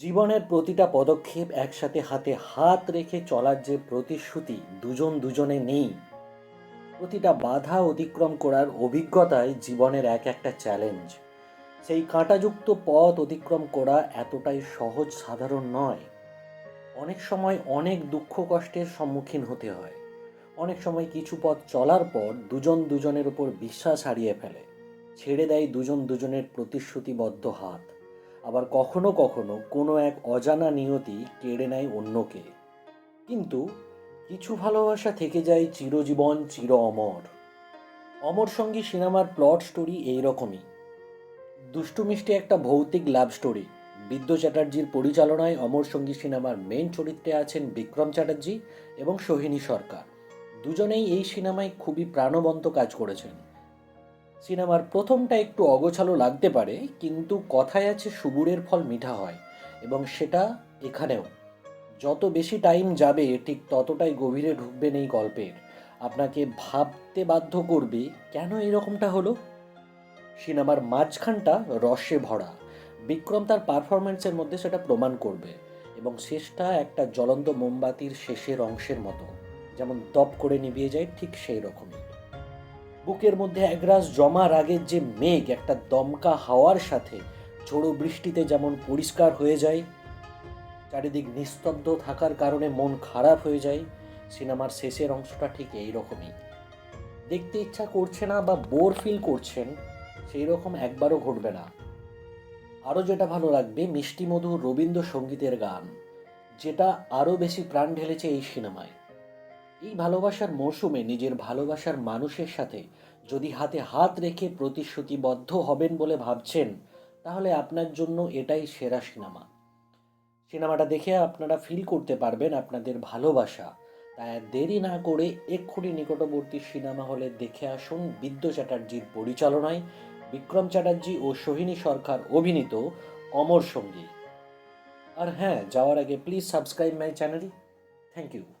জীবনের প্রতিটা পদক্ষেপ একসাথে হাতে হাত রেখে চলার যে প্রতিশ্রুতি দুজন দুজনে নেই, প্রতিটা বাধা অতিক্রম করার অভিজ্ঞতাই জীবনের এক একটা চ্যালেঞ্জ সেই কাঁটাযুক্ত পথ অতিক্রম করা এতটাই সহজ সাধারণ নয়। অনেক সময় অনেক দুঃখ কষ্টের সম্মুখীন হতে হয়। অনেক সময় কিছু পথ চলার পর দুজন দুজনের উপর বিশ্বাস হারিয়ে ফেলে। ছেড়ে দেয় দুজন দুজনের প্রতিশ্রুতিবদ্ধ হাত। আবার কখনো কখনো কোনো এক অজানা নিয়তি কেড়ে নেয় অন্যকে। কিন্তু কিছু ভালোবাসা থেকে যায় চিরজীবন চির অমর। অমর সঙ্গী সিনেমার প্লট স্টোরি এইরকমই। দুষ্টু মিষ্টি একটা ভৌতিক লাভ স্টোরি। বিদ্য চ্যাটার্জির পরিচালনায় অমর সঙ্গী সিনেমার মেন চরিত্রে আছেন বিক্রম চ্যাটার্জি এবং সোহিনী সরকার। দুজনেই এই সিনেমায় খুবই প্রাণবন্ত কাজ করেছেন। সিনেমার প্রথমটা একটু অগোছালো লাগতে পারে, কিন্তু কথায় আছে সুবুরের ফল মিঠা হয়, এবং সেটা এখানেও। যত বেশি টাইম যাবে, ঠিক ততটাই গভীরে ঢুকবেন এই গল্পের। আপনাকে ভাবতে বাধ্য করবে, কেন এরকমটা হলো? সিনেমার মাঝখানটা রসে ভরা। বিক্রম তার পারফরমেন্সের মধ্যে সেটা প্রমাণ করবে, এবং শেষটা একটা জ্বলন্ত মোমবাতির শেষের অংশের মতো। যেমন দপ করে নিভিয়ে যায়, ঠিক সেই রকমই বুকের মধ্যে একরাশ জমা রাগের যে মেঘ, একটা দমকা হাওয়ার সাথে ঝোড়ো বৃষ্টিতে যেমন পরিষ্কার হয়ে যায়, চারিদিক নিস্তব্ধ থাকার কারণে মন খারাপ হয়ে যায়, সিনেমার শেষের অংশটা ঠিক এই রকমই দেখতে ইচ্ছা করছে না বা বোর ফিল করছেন সেই রকম একবারও ঘটবে না। আরও যেটা ভালো লাগবে, মিষ্টি মধুর রবীন্দ্রসঙ্গীতের গান, যেটা আরও বেশি প্রাণ ঢেলেছে এই সিনেমায়। এই ভালোবাসার মরশুমে নিজের ভালোবাসার মানুষের সাথে যদি হাতে হাত রেখে প্রতিশ্রুতিবদ্ধ হবেন বলে ভাবছেন, তাহলে আপনার জন্য এটাই সেরা সিনেমা। সিনেমাটা দেখে আপনারা ফিল করতে পারবেন আপনাদের ভালোবাসা। তাই দেরি না করে এক্ষুনি নিকটবর্তী সিনেমা হলে দেখে আসুন বিদ্য চ্যাটার্জির পরিচালনায় বিক্রম চ্যাটার্জি ও সোহিনী সরকার অভিনীত অমর সঙ্গী। আর হ্যাঁ যাওয়ার আগে please subscribe my channel thank you